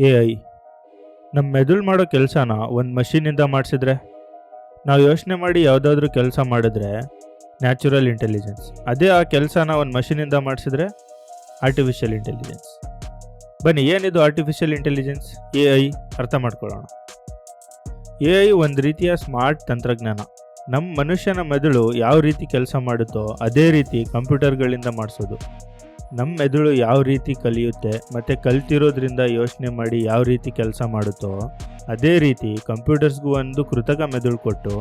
A I. ನಮ್ಮ ಮೆದುಳು ಮಾಡೋ ಕೆಲಸನ ಒಂದು ಮಷೀನಿಂದ ಮಾಡಿಸಿದ್ರೆ? ನಾವು ಯೋಚನೆ ಮಾಡಿ ಯಾವುದಾದ್ರೂ ಕೆಲಸ ಮಾಡಿದ್ರೆ, ನ್ಯಾಚುರಲ್ ಇಂಟೆಲಿಜೆನ್ಸ್. ಅದೇ ಆ ಕೆಲಸನ ಒಂದು ಮಷೀನಿಂದ ಮಾಡಿಸಿದ್ರೆ ಆರ್ಟಿಫಿಷಿಯಲ್ ಇಂಟೆಲಿಜೆನ್ಸ್ ಬನ್ನಿ, ಏನಿದು ಆರ್ಟಿಫಿಷಿಯಲ್ ಇಂಟೆಲಿಜೆನ್ಸ್ ಎ ಐ, ಅರ್ಥ ಮಾಡ್ಕೊಳ್ಳೋಣ. ಎ ಐ ಒಂದು ರೀತಿಯ ಸ್ಮಾರ್ಟ್ ತಂತ್ರಜ್ಞಾನ. ನಮ್ಮ ಮನುಷ್ಯನ ಮೆದುಳು ಯಾವ ರೀತಿ ಕೆಲಸ ಮಾಡುತ್ತೋ, ಅದೇ ರೀತಿ ಕಂಪ್ಯೂಟರ್ಗಳಿಂದ ಮಾಡಿಸೋದು. ನಮ್ಮ ಮೆದುಳು ಯಾವ ರೀತಿ ಕಲಿಯುತ್ತೆ, ಮತ್ತು ಕಲ್ತಿರೋದ್ರಿಂದ ಯೋಚನೆ ಮಾಡಿ ಯಾವ ರೀತಿ ಕೆಲಸ ಮಾಡುತ್ತೋ, ಅದೇ ರೀತಿ ಕಂಪ್ಯೂಟರ್ಸ್ಗೂ ಒಂದು ಕೃತಕ ಮೆದುಳು ಕೊಟ್ಟು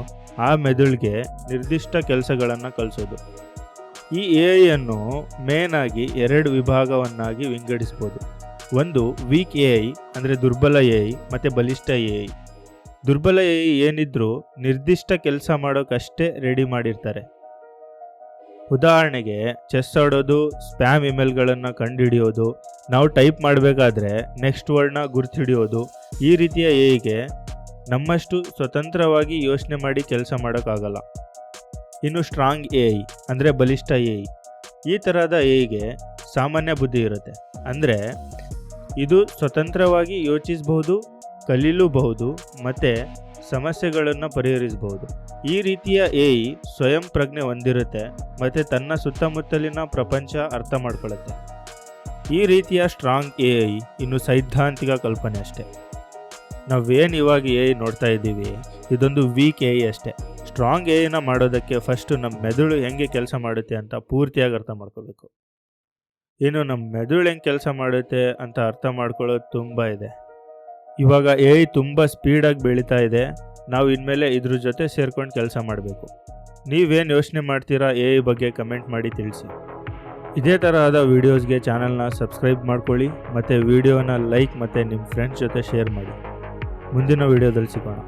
ಆ ಮೆದುಳಿಗೆ ನಿರ್ದಿಷ್ಟ ಕೆಲಸಗಳನ್ನು ಕಲಿಸೋದು. ಈ ಎ ಐಯನ್ನು ಮೇನ್ ಆಗಿ ಎರಡು ವಿಭಾಗವನ್ನಾಗಿ ವಿಂಗಡಿಸ್ಬೋದು. ಒಂದು ವೀಕ್ ಎ ಐ ಅಂದರೆ ದುರ್ಬಲ ಎ ಐ ಮತ್ತು ಬಲಿಷ್ಠ ಎ ಐ ದುರ್ಬಲ ಎ ಐ ಏನಿದ್ರೂ ನಿರ್ದಿಷ್ಟ ಕೆಲಸ ಮಾಡೋಕ್ಕಷ್ಟೇ ರೆಡಿ ಮಾಡಿರ್ತಾರೆ. ಉದಾಹರಣೆಗೆ ಚೆಸ್ ಆಡೋದು ಸ್ಪ್ಯಾಮ್ ಇಮೇಲ್ಗಳನ್ನು ಕಂಡುಹಿಡಿಯೋದು, ನಾವು ಟೈಪ್ ಮಾಡಬೇಕಾದ್ರೆ ನೆಕ್ಸ್ಟ್ ವರ್ಡ್ನ ಗುರ್ತಿಡಿಯೋದು, ಈ ರೀತಿಯ ಏಗೆ ನಮ್ಮಷ್ಟು ಸ್ವತಂತ್ರವಾಗಿ ಯೋಚನೆ ಮಾಡಿ ಕೆಲಸ ಮಾಡೋಕ್ಕಾಗಲ್ಲ. ಇನ್ನು ಸ್ಟ್ರಾಂಗ್ ಎ ಐ ಅಂದರೆ ಬಲಿಷ್ಠ ಎ ಐ ಈ ಥರದ ಎಗೆ ಸಾಮಾನ್ಯ ಬುದ್ಧಿ ಇರುತ್ತೆ. ಅಂದರೆ, ಇದು ಸ್ವತಂತ್ರವಾಗಿ ಯೋಚಿಸಬಹುದು, ಕಲೀಲೂಬಹುದು, ಮತ್ತು ಸಮಸ್ಯೆಗಳನ್ನು ಪರಿಹರಿಸಬಹುದು. ಈ ರೀತಿಯ ಎ ಸ್ವಯಂ ಪ್ರಜ್ಞೆ ಹೊಂದಿರುತ್ತೆ ಮತ್ತು ತನ್ನ ಸುತ್ತಮುತ್ತಲಿನ ಪ್ರಪಂಚ ಅರ್ಥ ಮಾಡ್ಕೊಳ್ಳುತ್ತೆ. ಈ ರೀತಿಯ ಸ್ಟ್ರಾಂಗ್ ಎ ಐ ಇನ್ನು ಸೈದ್ಧಾಂತಿಕ ಕಲ್ಪನೆ ಅಷ್ಟೇ. ನಾವೇನು ಇವಾಗ ಎ ಐ ನೋಡ್ತಾ ಇದ್ದೀವಿ? ಇದೊಂದು ವೀಕ್ ಎ ಐ ಅಷ್ಟೇ. ಸ್ಟ್ರಾಂಗ್ ಎ ಐನ ಮಾಡೋದಕ್ಕೆ ಫಸ್ಟು ನಮ್ಮ ಮೆದುಳು ಹೆಂಗೆ ಕೆಲಸ ಮಾಡುತ್ತೆ ಅಂತ ಪೂರ್ತಿಯಾಗಿ ಅರ್ಥ ಮಾಡ್ಕೋಬೇಕು. ಇನ್ನು ನಮ್ಮ ಮೆದುಳು ಹೆಂಗೆ ಕೆಲಸ ಮಾಡುತ್ತೆ ಅಂತ ಅರ್ಥ ಮಾಡ್ಕೊಳ್ಳೋದು ತುಂಬ ಇದೆ. ಇವಾಗ ಎ ಐ ತುಂಬ ಸ್ಪೀಡಾಗಿ ಬೆಳೀತಾ ಇದೆ. ನಾವು ಇನ್ಮೇಲೆ ಇದ್ರ ಜೊತೆ ಸೇರ್ಕೊಂಡು ಕೆಲಸ ಮಾಡಬೇಕು. ನೀವೇನು ಯೋಚನೆ ಮಾಡ್ತೀರಾ ಎ ಐ ಬಗ್ಗೆ ಕಮೆಂಟ್ ಮಾಡಿ ತಿಳಿಸಿ. ಇದೇ ತರಹದ ವೀಡಿಯೋಸ್ಗೆ ಚಾನಲ್ನ ಸಬ್ಸ್ಕ್ರೈಬ್ ಮಾಡ್ಕೊಳ್ಳಿ, ಮತ್ತು ವಿಡಿಯೋನ ಲೈಕ್ ಮತ್ತು ನಿಮ್ಮ ಫ್ರೆಂಡ್ಸ್ ಜೊತೆ ಶೇರ್ ಮಾಡಿ. ಮುಂದಿನ ವೀಡಿಯೋದಲ್ಲಿ ಸಿಗೋಣ.